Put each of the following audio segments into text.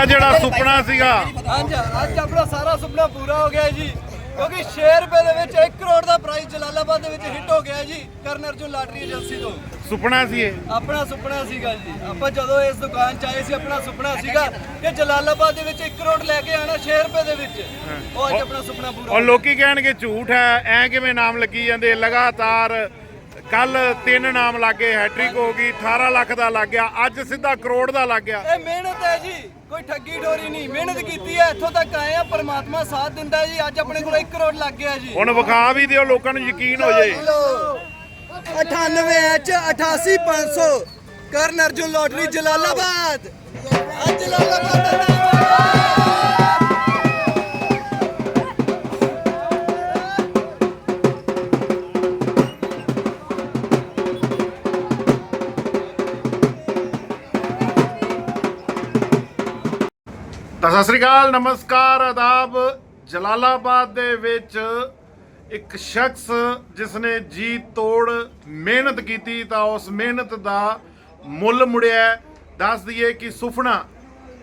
ਇਹ ਜਿਹੜਾ ਸੁਪਨਾ ਸੀਗਾ। ਅੱਜ ਆਪਣਾ ਸਾਰਾ ਸੁਪਨਾ ਪੂਰਾ ਹੋ ਗਿਆ ਜੀ। ਕਿਉਂਕਿ 6 ਰੁਪਏ ਦੇ ਵਿੱਚ 1 ਕਰੋੜ ਦਾ ਪ੍ਰਾਈਜ਼ ਜਲਾਲਾਬਾਦ ਦੇ ਵਿੱਚ ਹਿੱਟ ਹੋ ਗਿਆ ਜੀ ਕਰਨ ਅਰਜੁਨ ਲਾਟਰੀ ਏਜੰਸੀ ਤੋਂ। ਸੁਪਨਾ ਸੀ ਇਹ? ਆਪਣਾ ਸੁਪਨਾ ਸੀਗਾ ਜੀ। ਆਪਾਂ ਜਦੋਂ ਇਸ ਦੁਕਾਨ 'ਚ ਆਏ ਸੀ ਆਪਣਾ ਸੁਪਨਾ ਸੀਗਾ ਕਿ ਜਲਾਲਾਬਾਦ ਦੇ ਵਿੱਚ 1 ਕਰੋੜ ਲੈ ਕੇ ਆਣਾ 6 ਰੁਪਏ ਦੇ ਵਿੱਚ। ਉਹ ਅੱਜ ਆਪਣਾ ਸੁਪਨਾ ਪੂਰਾ ਔਰ ਲੋਕੀ ਕਹਿਣਗੇ ਝੂਠ ਹੈ ਐ ਕਿਵੇਂ ਨਾਮ ਲੱਗੀ ਜਾਂਦੇ? ਲਗਾਤਾਰ ਕੱਲ ਤਿੰਨ ਨਾਮ ਲੱਗੇ ਹੈਟ੍ਰਿਕ ਹੋ ਗਈ 18 ਲੱਖ ਦਾ ਲੱਗ ਗਿਆ ਅੱਜ ਸਿੱਧਾ ਕਰੋੜ ਦਾ ਲੱਗ ਗਿਆ। ਇਹ ਮਿਹਨਤ ਹੈ ਜੀ। ਕੋਈ ਠੱਗੀ ਡੋਰੀ ਨਹੀਂ ਮਿਹਨਤ ਕੀਤੀ ਹੈ ਇੱਥੋਂ ਤੱਕ ਆਏ ਆ ਪਰਮਾਤਮਾ ਸਾਥ ਦਿੰਦਾ ਜੀ ਅੱਜ ਆਪਣੇ ਕੋਲ 1 ਕਰੋੜ ਲੱਗ ਗਿਆ ਜੀ। ਹੁਣ ਵਿਖਾ ਵੀ ਦਿਓ ਲੋਕਾਂ ਨੂੰ ਯਕੀਨ ਹੋ ਜਾਏ 98 ਐਚ 88500 ਕਰਨ ਅਰਜੁਨ ਲੋਟਰੀ ਜਲਾਲਾਬਾਦ। ਅੱਜ ਜਲਾਲਾਬਾਦ ਦਾ ਤਾਂ ਸਤਿ ਸ੍ਰੀ ਅਕਾਲ, ਨਮਸਕਾਰ, ਆਦਾਬ। ਜਲਾਲਾਬਾਦ ਦੇ ਵਿੱਚ ਇੱਕ ਸ਼ਖਸ ਜਿਸ ਨੇ ਜੀ ਤੋੜ ਮਿਹਨਤ ਕੀਤੀ, ਤਾਂ ਉਸ ਮਿਹਨਤ ਦਾ ਮੁੱਲ ਮੁੜਿਆ ਦੱਸ ਦਈਏ ਕਿ ਸੁਪਨਾ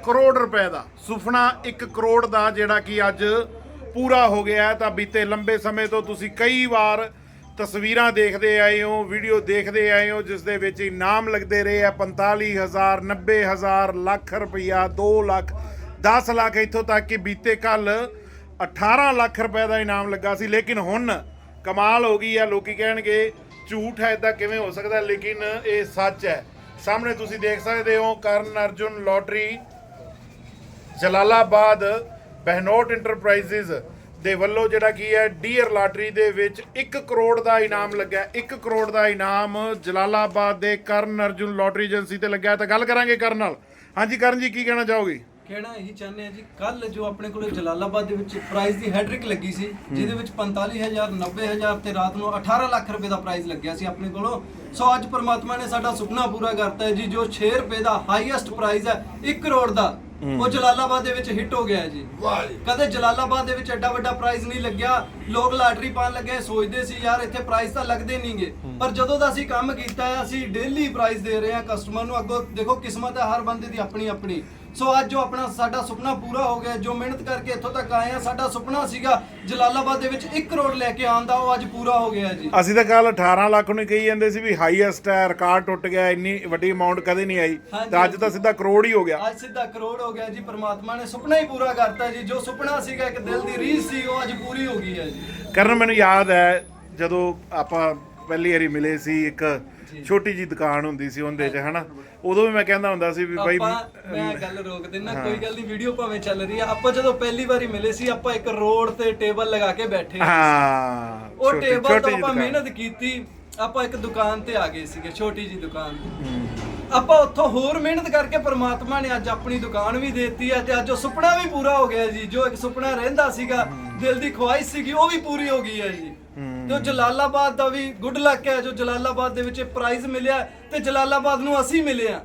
ਕਰੋੜ ਰੁਪਏ ਦਾ। ਸੁਪਨਾ 1 ਕਰੋੜ ਦਾ, ਜਿਹੜਾ ਕਿ ਅੱਜ ਪੂਰਾ ਹੋ ਗਿਆ ਤਾਂ ਬੀਤੇ ਲੰਬੇ ਸਮੇਂ ਤੋਂ ਤੁਸੀਂ ਕਈ ਵਾਰ ਤਸਵੀਰਾਂ ਦੇਖਦੇ ਆਏ ਹੋ, ਵੀਡੀਓ ਦੇਖਦੇ ਆਏ ਹੋ, ਜਿਸ ਦੇ ਵਿੱਚ ਇਨਾਮ ਲੱਗਦੇ ਰਹੇ ਆ 45000 90000 ਲੱਖ ਰੁਪਈਆ 2 ਲੱਖ 10 ਲੱਖ ਇੱਥੋਂ ਤੱਕ ਕਿ ਬੀਤੇ ਕੱਲ 18 ਲੱਖ ਰੁਪਏ ਦਾ ਇਨਾਮ ਲੱਗਾ ਸੀ। ਲੇਕਿਨ ਹੁਣ ਕਮਾਲ ਹੋ ਗਈ ਆ, ਲੋਕੀ ਕਹਿਣਗੇ ਝੂਠ ਹੈ ਇਦਾਂ ਕਿਵੇਂ ਹੋ ਸਕਦਾ? ਲੇਕਿਨ ਇਹ ਸੱਚ ਹੈ। ਸਾਹਮਣੇ ਤੁਸੀਂ ਦੇਖ ਸਕਦੇ ਹੋ, ਕਰਨ ਅਰਜੁਨ ਲੋਟਰੀ, ਜਲਾਲਾਬਾਦ, ਬਹਿਨੋਟ ਇੰਟਰਪ੍ਰਾਈਜ਼ਸ ਦੇ ਵੱਲੋਂ ਜਿਹੜਾ ਕੀ ਹੈ, ਡੀਅਰ ਲਾਟਰੀ ਦੇ ਵਿੱਚ 1 ਕਰੋੜ ਦਾ ਇਨਾਮ ਲੱਗਾ 1 ਕਰੋੜ ਦਾ ਇਨਾਮ ਜਲਾਲਾਬਾਦ ਦੇ ਕਰਨ ਅਰਜੁਨ ਲੋਟਰੀ ਏਜੰਸੀ ਤੇ ਲੱਗਾ ਤਾਂ ਗੱਲ ਕਰਾਂਗੇ ਕਰਨ ਨਾਲ। ਹਾਂਜੀ ਕਰਨ ਜੀ, ਕੀ ਕਹਿਣਾ ਚਾਹੋਗੇ? ਕਹਿਣਾ ਇਹੀ ਚਾਹੁੰਦੇ ਆ ਜੀ ਕੱਲ ਜੋ ਆਪਣੇ ਕੋਲੇ ਜਲਾਲਾਬਾਦ ਦੇ ਵਿੱਚ ਪ੍ਰਾਈਜ਼ ਦੀ ਹੈਡਰਿਕ ਲੱਗੀ ਸੀ ਜਿਹਦੇ ਵਿੱਚ 45000 90000 ਤੇ ਰਾਤ ਨੂੰ 18 ਲੱਖ ਰੁਪਏ ਦਾ ਪ੍ਰਾਈਜ਼ ਲੱਗਿਆ ਸੀ ਆਪਣੇ ਕੋਲੋਂ। ਸੋ ਅੱਜ ਪ੍ਰਮਾਤਮਾ ਨੇ ਸਾਡਾ ਸੁਪਨਾ ਪੂਰਾ ਕਰਤਾ ਹੈ ਜੀ ਜੋ 6 ਰੁਪਏ ਦਾ ਹਾਈਐਸਟ ਪ੍ਰਾਈਜ਼ ਹੈ 1 ਕਰੋੜ ਦਾ ਉਹ ਜਲਾਲਾਬਾਦ ਦੇ ਵਿੱਚ ਹਿੱਟ ਹੋ ਗਿਆ ਹੈ ਜੀ। ਕਦੇ ਜਲਾਲਾਬਾਦ ਦੇ ਵਿੱਚ ਐਡਾ ਵੱਡਾ ਪ੍ਰਾਈਜ਼ ਨਹੀਂ ਲੱਗਿਆ ਲੋਕ ਲਾਟਰੀ ਪਾਣ ਲੱਗੇ ਸੋਚਦੇ ਸੀ ਯਾਰ ਇੱਥੇ ਪ੍ਰਾਈਜ਼ ਤਾਂ ਲੱਗਦੇ ਨਹੀਂਗੇ ਪਰ ਜਦੋਂ ਦਾ ਅਸੀਂ ਕੰਮ ਕੀਤਾ ਹੈ ਅਸੀਂ ਡੇਲੀ ਪ੍ਰਾਈਜ਼ ਦੇ ਰਹੇ ਹਾਂ ਕਸਟਮਰ ਨੂੰ ਅੱਗੋਂ ਦੇਖੋ ਕਿਸਮਤ ਹੈ ਹਰ ਬੰਦੇ ਦੀ ਆਪਣੀ ਆਪਣੀ ਸੋ ਅੱਜ ਜੋ ਆਪਣਾ ਸਾਡਾ ਸੁਪਨਾ ਪੂਰਾ ਹੋ ਗਿਆ ਜੋ ਮਿਹਨਤ ਕਰਕੇ ਇੱਥੋਂ ਤੱਕ ਆਏ ਆ ਸਾਡਾ ਸੁਪਨਾ ਸੀਗਾ ਜਲਾਲਾਬਾਦ ਦੇ ਵਿੱਚ 1 ਕਰੋੜ ਲੈ ਕੇ ਆਉਣ ਦਾ ਉਹ ਅੱਜ ਪੂਰਾ ਹੋ ਗਿਆ ਜੀ। ਅਸੀਂ ਤਾਂ ਕੱਲ 18 ਲੱਖ ਨੂੰ ਕਹੀ ਜਾਂਦੇ ਸੀ ਵੀ ਹਾਈਐਸਟ ਹੈ ਰਿਕਾਰਡ ਟੁੱਟ ਗਿਆ ਇੰਨੀ ਵੱਡੀ ਅਮਾਉਂਟ ਕਦੇ ਨਹੀਂ ਆਈ। ਤਾਂ ਅੱਜ ਤਾਂ ਸਿੱਧਾ ਕਰੋੜ ਹੀ ਹੋ ਗਿਆ। ਅੱਜ ਸਿੱਧਾ ਕਰੋੜ ਹੋ ਗਿਆ ਜੀ ਪ੍ਰਮਾਤਮਾ ਨੇ ਸੁਪਨਾ ਹੀ ਪੂਰਾ ਕਰਤਾ ਜੀ ਜੋ ਸੁਪਨਾ ਸੀਗਾ ਇੱਕ ਦਿਲ ਦੀ ਰੀਝ ਸੀ ਉਹ ਅੱਜ ਪੂਰੀ ਹੋ ਗਈ ਹੈ ਜੀ। ਕਰਨ ਮੈਨੂੰ ਯਾਦ ਹੈ ਜਦੋਂ ਆਪਾਂ ਪਹਿਲੀ ਵਾਰੀ ਮਿਲੇ ਸੀ ਇੱਕ ਛੋਟੀ ਜੀ ਦੁਕਾਨ ਹੁੰਦੀ ਸੀ ਉਹਦੇ 'ਚ ਹਨਾ? ਉਦੋਂ ਵੀ ਮੈਂ ਕਹਿੰਦਾ ਹੁੰਦਾ ਸੀ ਵੀ ਬਾਈ ਆਪਾਂ ਮੈਂ ਗੱਲ ਰੋਕ ਦਿੰਨਾ ਕੋਈ ਗੱਲ ਨਹੀਂ ਵੀਡੀਓ ਭਾਵੇਂ ਚੱਲ ਰਹੀ ਆ। ਆਪਾਂ ਜਦੋਂ ਪਹਿਲੀ ਵਾਰੀ ਮਿਲੇ ਸੀ ਆਪਾਂ ਇੱਕ ਰੋਡ ਤੇ ਟੇਬਲ ਲਗਾ ਕੇ ਬੈਠੇ ਹਾਂ ਉਹ ਟੇਬਲ ਤੋਂ ਆਪਾਂ। ਮਿਹਨਤ ਕੀਤੀ ਆਪਾਂ ਇੱਕ ਦੁਕਾਨ ਤੇ ਆ ਗਏ ਸੀਗੇ ਛੋਟੀ ਜੀ ਦੁਕਾਨ ਆਪਾਂ ਉੱਥੋਂ ਹੋਰ ਮਿਹਨਤ ਕਰਕੇ ਪ੍ਰਮਾਤਮਾ ਨੇ ਅੱਜ ਆਪਣੀ ਦੁਕਾਨ ਵੀ ਦੇਤੀ ਹੈ ਤੇ ਅੱਜ ਉਹ ਸੁਪਨਾ ਵੀ ਪੂਰਾ ਹੋ ਗਿਆ ਜੀ। ਜੋ ਇੱਕ ਸੁਪਨਾ ਰਹਿੰਦਾ ਸੀਗਾ ਦਿਲ ਦੀ ਖੁਆਇਸ਼ ਸੀਗੀ ਉਹ ਵੀ ਪੂਰੀ ਹੋ ਗਈ ਹੈ ਜੀ। ਤੇ ਉਹ ਜਲਾਲਾਬਾਦ ਦਾ ਵੀ ਗੁੱਡ ਲੱਕ ਹੈ ਜੋ ਜਲਾਲਾਬਾਦ ਦੇ ਵਿੱਚ ਪ੍ਰਾਈਜ਼ ਮਿਲਿਆ ਤੇ ਜਲਾਲਾਬਾਦ ਨੂੰ ਅਸੀਂ ਮਿਲੇ ਆ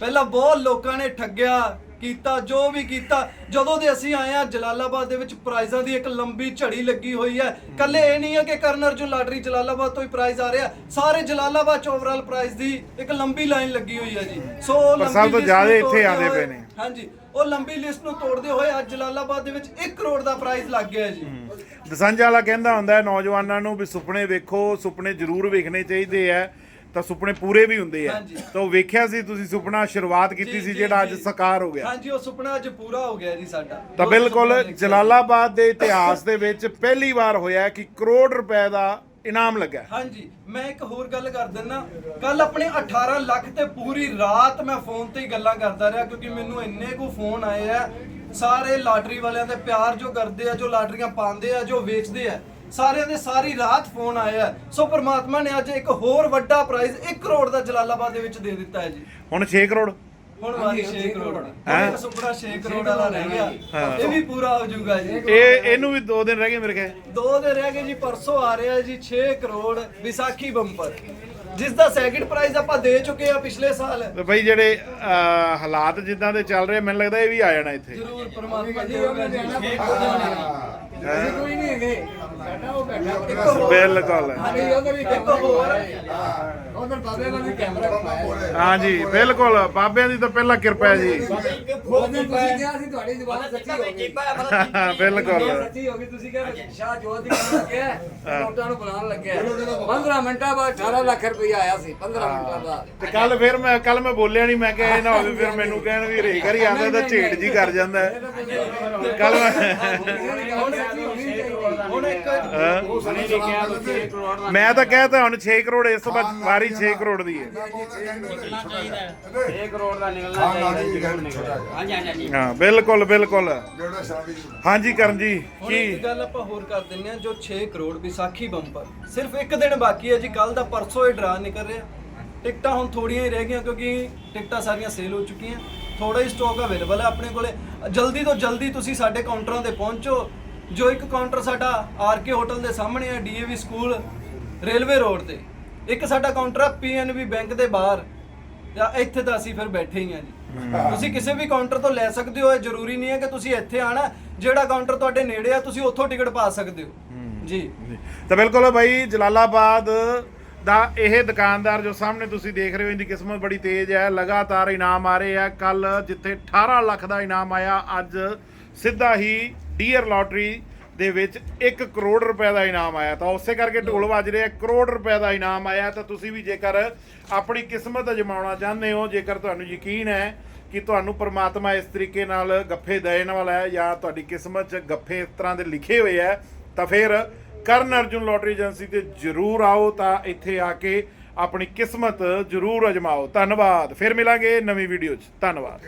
ਪਹਿਲਾਂ ਬਹੁਤ ਲੋਕਾਂ ਨੇ ਠੱਗਿਆ ਕੀਤਾ ਜੋ ਵੀ ਕੀਤਾ। ਜਦੋਂ ਦੇ ਅਸੀਂ ਆਏ ਆ ਜਲਾਲਾਬਾਦ ਦੇ ਵਿੱਚ ਪ੍ਰਾਈਜ਼ਾਂ ਦੀ ਇੱਕ ਲੰਬੀ ਝੜੀ ਲੱਗੀ ਹੋਈ ਹੈ। ਕੱਲੇ ਇਹ ਨਹੀਂ ਹੈ ਕਿ ਕਰਨ ਅਰਜੁਨ ਲਾਟਰੀ ਜਲਾਲਾਬਾਦ ਤੋਂ ਹੀ ਪ੍ਰਾਈਜ਼ ਆ ਰਿਹਾ ਸਾਰੇ ਜਲਾਲਾਬਾਦ ਚ ਓਵਰਆਲ ਪ੍ਰਾਈਜ਼ ਦੀ ਇੱਕ ਲੰਬੀ ਲਾਈਨ ਲੱਗੀ ਹੋਈ ਹੈ ਜੀ। ਸੋ ਪਰ ਸਭ ਲੰਬੀ ਤੋਂ ਜ਼ਿਆਦਾ ਇੱਥੇ ਆਉਂਦੇ ਪਏ ਨੇ। ਹਾਂਜੀ। ਉਹ ਲੰਬੀ ਲਿਸਟ ਨੂੰ ਤੋੜਦੇ ਹੋਏ ਅੱਜ ਜਲਾਲਾਬਾਦ ਦੇ ਵਿੱਚ 1 ਕਰੋੜ ਦਾ ਪ੍ਰਾਈਜ਼ ਲੱਗ ਗਿਆ ਜੀ ਦਸਾਂਝਾ ਵਾਲਾ ਕਹਿੰਦਾ ਹੁੰਦਾ ਹੈ ਨੌਜਵਾਨਾਂ ਨੂੰ ਵੀ ਸੁਪਨੇ ਵੇਖੋ ਸੁਪਨੇ ਜ਼ਰੂਰ ਵੇਖਣੇ ਚਾਹੀਦੇ ਆ ਤਾਂ ਸੁਪਨੇ ਪੂਰੇ ਵੀ ਹੁੰਦੇ ਆ ਹਾਂਜੀ। ਤਾਂ ਉਹ ਵੇਖਿਆ ਸੀ ਤੁਸੀਂ ਸੁਪਨਾ ਸ਼ੁਰੂਆਤ ਕੀਤੀ ਜੀ, ਸੀ ਜੀ, ਜਿਹੜਾ ਅੱਜ ਜੀ। ਸਾਕਾਰ ਹੋ ਗਿਆ ਹਾਂਜੀ ਉਹ ਸੁਪਨਾ ਅੱਜ ਪੂਰਾ ਹੋ ਗਿਆ ਜੀ ਸਾਡਾ ਤਾਂ ਬਿਲਕੁਲ ਸੁਪਨਾ ਦੇਖਿਆ। ਜਲਾਲਾਬਾਦ ਦੇ ਇਤਿਹਾਸ ਦੇ ਵਿੱਚ ਪਹਿਲੀ ਵਾਰ ਹੋਇਆ ਕਿ ਕਰੋੜ ਰੁਪਏ ਦਾ ਇਨਾਮ ਲੱਗਾ ਹਾਂਜੀ ਮੈਂ ਇੱਕ ਹੋਰ ਗੱਲ ਕਰ ਦਿੰਦਾ ਕੱਲ ਆਪਣੇ 18 ਲੱਖ ਤੇ ਪੂਰੀ ਰਾਤ ਮੈਂ ਫੋਨ ਤੇ ਹੀ ਗੱਲਾਂ ਕਰਦਾ ਰਿਹਾ ਕਿਉਂਕਿ ਮੈਨੂੰ ਇੰਨੇ ਕੋ ਫੋਨ ਆਏ ਆ। ਸਾਰੇ ਲਾਟਰੀ ਵਾਲਿਆਂ ਦੇ ਪਿਆਰ ਜੋ ਕਰਦੇ ਆ ਜੋ ਲਾਟਰੀਆਂ ਪਾਉਂਦੇ ਆ ਜੋ ਵੇਚਦੇ ਆ ਸਾਰਿਆਂ ਦੇ ਸਾਰੀ ਰਾਤ ਫੋਨ ਆਏ ਆ। ਸੋ ਪ੍ਰਮਾਤਮਾ ਨੇ ਅੱਜ ਇੱਕ ਹੋਰ ਵੱਡਾ ਪ੍ਰਾਈਜ਼ 1 ਕਰੋੜ ਦਾ ਜਲਾਲਾਬਾਦ ਦੇ ਵਿੱਚ ਦੇ ਦਿੱਤਾ ਹੈ ਜੀ। ਹੁਣ 6 ਕਰੋੜ? ਹੁਣ ਵਾਰੀ 6 ਕਰੋੜ। ਦੀ ਹੈਂ? ਸੁਪਨਾ 6 ਕਰੋੜ ਵਾਲਾ ਰਹਿ ਗਿਆ। ਇਹ ਵੀ ਪੂਰਾ ਹੋ ਜਾਊਗਾ ਜੀ। ਇਹ ਇਹਨੂੰ ਵੀ 2 ਦਿਨ ਰਹਿ ਗਏ ਮੇਰੇ ਖਿਆਲ। ਦੋ ਦੇ ਰਹਿ ਗਏ ਜੀ ਪਰਸੋਂ ਆ ਰਿਹਾ ਜੀ 6 ਕਰੋੜ ਵਿਸਾਖੀ ਬੰਪਰ। ਜਿਸ ਦਾ ਸੈਕਿੰਡ ਪ੍ਰਾਈਜ਼ ਆਪਾਂ ਦੇ ਚੁੱਕੇ ਆ ਪਿਛਲੇ ਸਾਲ। ਤੇ ਬਈ ਜਿਹੜੇ ਹਾਲਾਤ ਜਿੱਦਾਂ ਦੇ ਚੱਲ ਰਹੇ ਮੈਨੂੰ ਲੱਗਦਾ ਇਹ ਵੀ ਆ ਜਾਣਾ ਇੱਥੇ। ਜ਼ਰੂਰ ਪਰਮਾਤਮਾ ਅਸੀਂ ਕੋਈ ਨਹੀਂ ਹੈਗੇ। ਸਾਡਾ ਉਹ ਬੈਠਾ ਬਿਲਕੁਲ ਹਾਂਜੀ ਉਧਰ ਵੀ ਕੈਮਰਾ ਉਧਰ ਬਾਬੇ ਵਾਲੀ ਕੈਮਰਾ ਪਾਇਆ ਹਾਂਜੀ ਬਿਲਕੁਲ। ਬਾਬਿਆਂ ਦੀ ਤਾਂ ਪਹਿਲਾਂ ਕਿਰਪਾ ਹੈ ਜੀ। ਉਹਨੇ ਤੁਸੀਂ ਕਿਹਾ ਸੀ ਤੁਹਾਡੀ ਜ਼ੁਬਾਨ ਸੱਚੀ ਹੋ ਗਈ। ਬਿਲਕੁਲ। ਸੱਚੀ ਹੋ ਗਈ ਤੁਸੀਂ ਕਿਹਾ ਸ਼ਾਹ ਜੋਤ ਦੀ ਕਰਨ ਲੱਗਿਆ ਨੋਟਾਂ ਨੂੰ ਬਣਾਉਣ ਲੱਗਿਆ। 15 ਮਿੰਟਾਂ ਬਾਅਦ 18 ਲੱਖ ਰੁਪਏ ਆਇਆ ਸੀ 15 ਮਿੰਟਾਂ ਬਾਅਦ। ਤੇ ਕੱਲ ਫਿਰ ਮੈਂ ਕੱਲ ਮੈਂ ਬੋਲਿਆ ਨਹੀਂ ਮੈਂ ਕਿਹਾ ਇਹ ਨਾ ਹੋਵੇ ਫਿਰ ਮੈਨੂੰ ਕਹਿਣ ਵੀ ਰੇ ਘਰੀ ਆਉਂਦਾ ਤਾਂ ਝੇੜ ਜੀ ਕਰ ਜਾਂਦਾ। ਕੱਲ ਮੈਂ ਹੁਣ ਮੈਂ ਤਾਂ ਕਹਿਤਾ ਹੁਣ 6 ਕਰੋੜ ਇਸ ਵਾਰ ਵਾਰੀ 6 ਕਰੋੜ ਦੀ ਹੈ। 1 ਕਰੋੜ ਦਾ ਨਿਕਲਣਾ ਚਾਹੀਦਾ ਜੀ ਜ਼ਰੂਰ ਨਿਕਲਦਾ ਹਾਂਜੀ ਹਾਂਜੀ ਹਾਂ ਬਿਲਕੁਲ ਬਿਲਕੁਲ। ਹਾਂਜੀ ਕਰਨ ਜੀ ਹੁਣ। ਕੀ ਇੱਕ ਗੱਲ ਆਪਾਂ ਹੋਰ ਕਰ ਦਿੰਨੇ ਆ ਜੋ 6 ਕਰੋੜ ਵਿਸਾਖੀ ਬੰਪਰ। ਸਿਰਫ ਇੱਕ ਦਿਨ ਬਾਕੀ ਹੈ ਜੀ ਕੱਲ ਦਾ ਪਰਸੋਂ ਹੀ ਡਰਾ ਨਿਕਲ ਰਿਹਾ। ਟਿਕਟਾਂ ਹੁਣ ਥੋੜੀਆਂ ਹੀ ਰਹਿ ਗਈਆਂ ਕਿਉਂਕਿ ਟਿਕਟਾਂ ਸਾਰੀਆਂ ਸੇਲ ਹੋ ਚੁੱਕੀਆਂ। ਥੋੜਾ ਹੀ ਸਟਾਕ ਅਵੇਲੇਬਲ ਹੈ ਆਪਣੇ ਕੋਲੇ। ਜਲਦੀ ਤੋਂ ਜਲਦੀ ਤੁਸੀਂ ਸਾਡੇ ਕਾਊਂਟਰਾਂ ਤੇ ਪਹੁੰਚੋ। ਜੋ ਇੱਕ ਕਾਊਂਟਰ ਸਾਡਾ ਆਰਕੇ ਹੋਟਲ ਦੇ ਸਾਹਮਣੇ ਹੈ ਡੀਏਵੀ ਸਕੂਲ ਰੇਲਵੇ ਰੋਡ ਤੇ। ਇੱਕ ਸਾਡਾ ਕਾਊਂਟਰ ਹੈ ਪੀਐਨਬੀ ਬੈਂਕ ਦੇ ਬਾਹਰ। ਜਾਂ ਇੱਥੇ ਤਾਂ ਅਸੀਂ ਫਿਰ ਬੈਠੇ ਹੀ ਆ ਜੀ। ਤੁਸੀਂ ਕਿਸੇ ਵੀ ਕਾਊਂਟਰ ਤੋਂ ਲੈ ਸਕਦੇ ਹੋ ਇਹ ਜ਼ਰੂਰੀ ਨਹੀਂ ਹੈ ਕਿ ਤੁਸੀਂ ਇੱਥੇ ਆਣਾ ਜਿਹੜਾ ਕਾਊਂਟਰ ਤੁਹਾਡੇ ਨੇੜੇ ਆ ਤੁਸੀਂ ਉੱਥੋਂ ਟਿਕਟ ਪਾ ਸਕਦੇ ਹੋ। ਜੀ। ਤਾਂ ਬਿਲਕੁਲ ਬਾਈ ਜਲਾਲਾਬਾਦ ਦਾ ਇਹ ਦੁਕਾਨਦਾਰ ਜੋ ਸਾਹਮਣੇ ਤੁਸੀਂ ਦੇਖ ਰਹੇ ਹੋ ਇਹਦੀ ਕਿਸਮਤ ਬੜੀ ਤੇਜ਼ ਹੈ। ਲਗਾਤਾਰ ਇਨਾਮ ਆ ਰਹੇ ਆ। ਕੱਲ ਜਿੱਥੇ 18 ਲੱਖ ਦਾ ਇਨਾਮ ਆਇਆ ਅੱਜ ਸਿੱਧਾ ਹੀ ਡੀਅਰ ਲੋਟਰੀ ਦੇ ਵਿੱਚ 1 ਕਰੋੜ ਰੁਪਏ ਦਾ ਇਨਾਮ ਆਇਆ। ਤਾਂ ਉਸੇ ਕਰਕੇ ਢੋਲ ਵੱਜ ਰਿਹਾ ਕਰੋੜ ਰੁਪਏ ਦਾ ਇਨਾਮ ਆਇਆ। ਤਾਂ ਤੁਸੀਂ ਵੀ ਜੇਕਰ ਆਪਣੀ ਕਿਸਮਤ ਅਜਮਾਉਣਾ ਚਾਹੁੰਦੇ ਹੋ, ਜੇਕਰ ਤੁਹਾਨੂੰ ਯਕੀਨ ਹੈ ਕਿ ਤੁਹਾਨੂੰ ਪਰਮਾਤਮਾ ਇਸ ਤਰੀਕੇ ਨਾਲ ਗੱਫੇ ਦੇਣ ਵਾਲਾ ਹੈ ਜਾਂ ਤੁਹਾਡੀ ਕਿਸਮਤ 'ਚ ਗੱਫੇ ਇਸ ਤਰ੍ਹਾਂ ਦੇ ਲਿਖੇ ਹੋਏ ਹੈ, ਤਾਂ ਫਿਰ ਕਰਨ ਅਰਜੁਨ ਲੋਟਰੀ ਏਜੰਸੀ ਤੇ ਜਰੂਰ ਆਓ ਤਾਂ ਇੱਥੇ ਆ ਕੇ ਆਪਣੀ ਕਿਸਮਤ ਜਰੂਰ ਅਜਮਾਓ। ਧੰਨਵਾਦ। ਫਿਰ ਮਿਲਾਂਗੇ ਨਵੀਂ ਵੀਡੀਓ 'ਚ। ਧੰਨਵਾਦ।